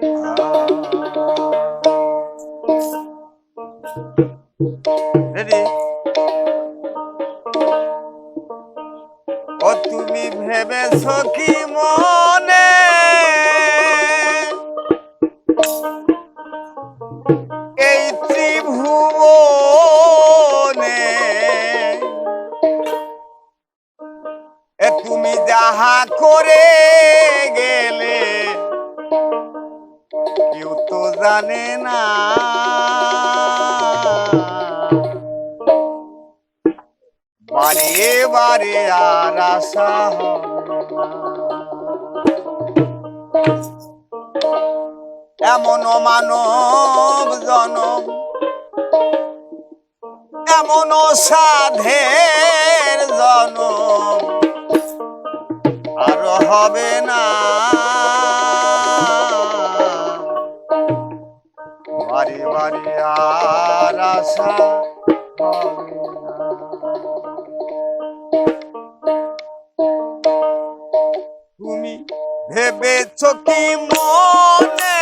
ও তুমি ভেবেছ কি মনে? এই ত্রিভুবনে এ তুমি যাহা করে জানে না। বারে বারে আর এমন মানব জনম এমন সাধের জনম। করে আর আশা তুমি ভেবেছ কি মনে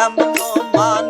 এমন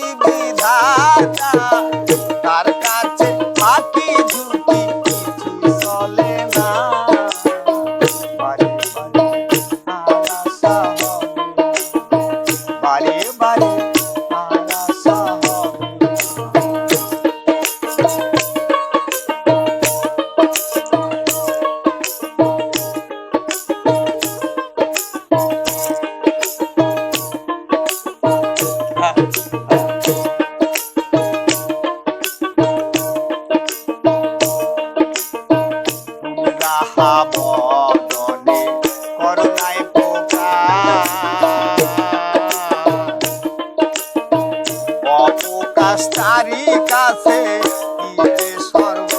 Santa. লাশ তারি কাছে সর্ব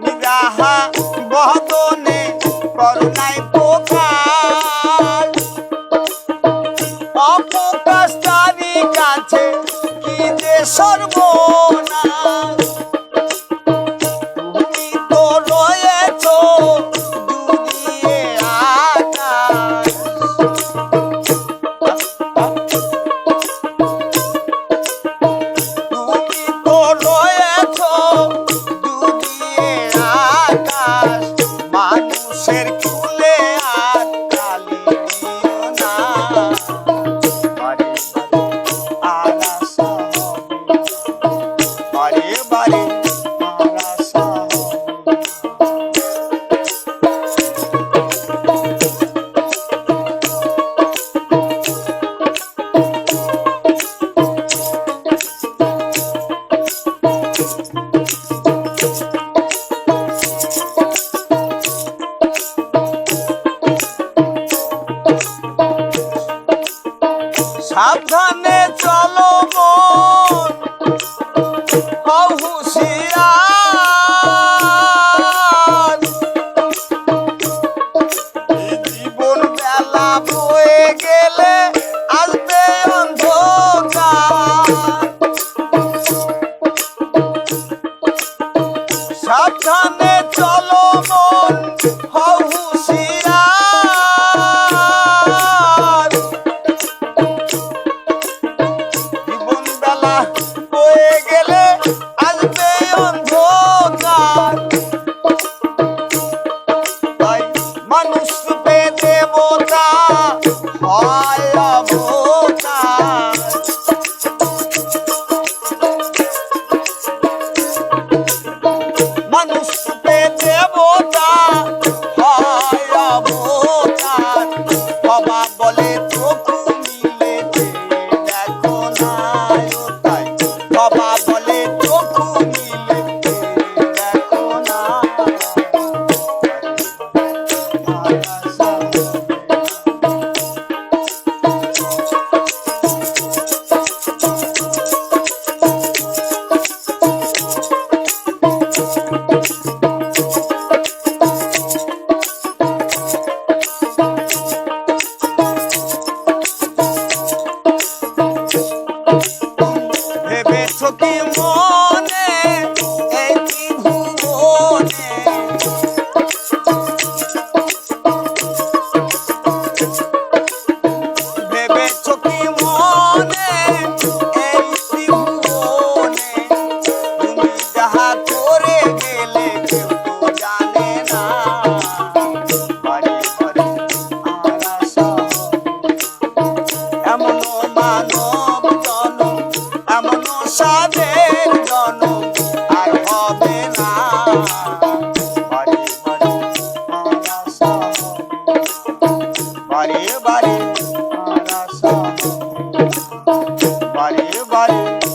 নিরাহা বহতনে করুণায় পোকাল অপকাশ Maria. হুশিয়ার। জীবন বেলা বয়ে গেলে আসবে অন্ধকার। সাবধান Vale, vale.